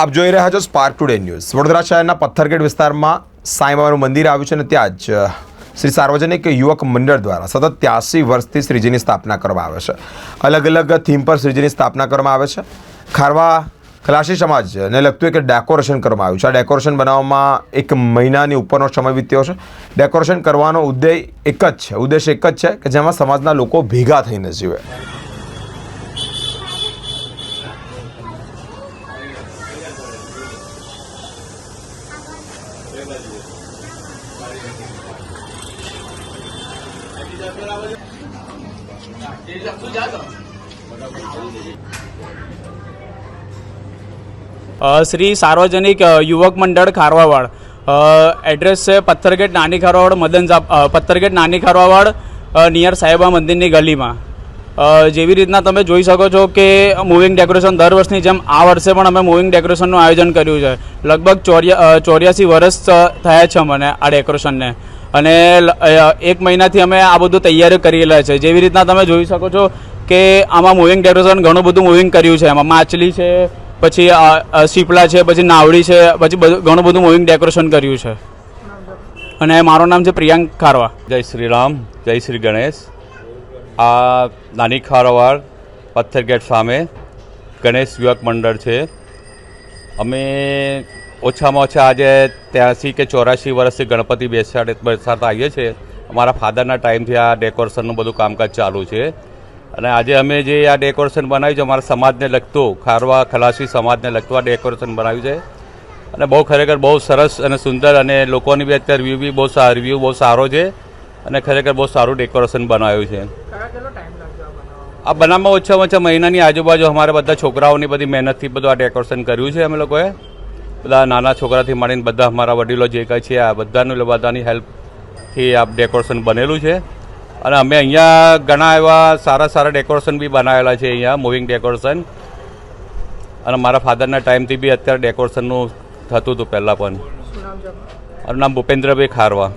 આપ જોઈ રહ્યા છો સ્પાર્ક ટુડે ન્યૂઝ વડોદરા શહેરના પથ્થરગેટ વિસ્તારમાં સાંઈ બાબાનું મંદિર આવ્યું છે અને ત્યાં જ શ્રી સાર્વજનિક યુવક મંડળ દ્વારા સતત ત્યાસી વર્ષથી શ્રીજીની સ્થાપના કરવામાં આવે છે. અલગ અલગ થીમ પર શ્રીજીની સ્થાપના કરવામાં આવે છે. ખારવા ખલાસી સમાજને લગતું એક ડેકોરેશન કરવામાં આવ્યું છે. આ ડેકોરેશન બનાવવામાં એક મહિનાની ઉપરનો સમય વીત્યો છે. ડેકોરેશન કરવાનો ઉદ્દેશ એક જ છે. ઉદ્દેશ એક જ છે કે જેમાં સમાજના લોકો ભેગા થઈને જીવે. શ્રી સાર્વજનિક યુવક મંડળ ખારવાવાડ. એડ્રેસ છે પથ્થરગેટ નાની ખારવાવાડ, મદન પથ્થરગેટ નાની ખારવાવાડ નિયર સાહેબા મંદિરની ગલીમાં. જેવી રીતના તમે જોઈ શકો છો કે મૂવિંગ ડેકોરેશન દર વર્ષની જેમ આ વર્ષે પણ અમે મૂવિંગ ડેકોરેશનનું આયોજન કર્યું છે. લગભગ ચોર્યા ચોર્યાસી વર્ષ થયા છે મને આ ડેકોરેશનને અને એક મહિનાથી અમે આ બધું તૈયારી કરેલા છે. જેવી રીતના તમે જોઈ શકો છો કે આમાં મૂવિંગ ડેકોરેશન ઘણું બધું મૂવિંગ કર્યું છે. એમાં માછલી છે પછી અ, છે પછી નાવડી છે પછી બધું ઘણું બધું મૂવિંગ ડેકોરેશન કર્યું છે. અને મારું નામ છે પ્રિયાંક ખારવા. જય શ્રી રામ જય શ્રી ગણેશ. આ નાની ખારવાડ પથ્થર ગેટ સામે ગણેશ યુવક મંડળ છે. અમે ઓછામાં ઓછા આજે ત્યાંસી કે ચોરાશી વર્ષથી ગણપતિ બેસાડે બેસાડતા આવીએ છીએ. અમારા ફાધરના ટાઈમથી આ ડેકોરેશનનું બધું કામકાજ ચાલુ છે. અને આજે અમે જે આ ડેકોરેશન બનાવ્યું છે, અમારા સમાજને લગતું, ખારવા, ખલાસી સમાજને લગતું આ ડેકોરેશન બનાવ્યું છે. અને બહુ ખરેખર બહુ સરસ અને સુંદર અને લોકોની બી અત્યારે વ્યૂ બી બહુ રિવ્યૂ બહુ સારો છે. અને ખરેખર બહુ સારું ડેકોરેશન બનાવ્યું છે. આ બનાવમાં ઓછામાં ઓછા મહિનાની આજુબાજુ અમારે બધા છોકરાઓની બધી મહેનતથી બધું આ ડેકોરેશન કર્યું છે અમે લોકોએ. બધા નાના છોકરાથી માંડીને બધા અમારા વડીલો જે કંઈ છે આ બધાનું બધાની હેલ્પથી આ ડેકોરેશન બનેલું છે. અને અમે અહીંયા ઘણા એવા સારા સારા ડેકોરેશન બી બનાવેલા છે અહીંયા મૂવિંગ ડેકોરેશન. અને મારા ફાધરના ટાઈમથી બી અત્યારે ડેકોરેશનનું થતું હતું પહેલાં પણ. મારું નામ ભૂપેન્દ્રભાઈ ખારવા.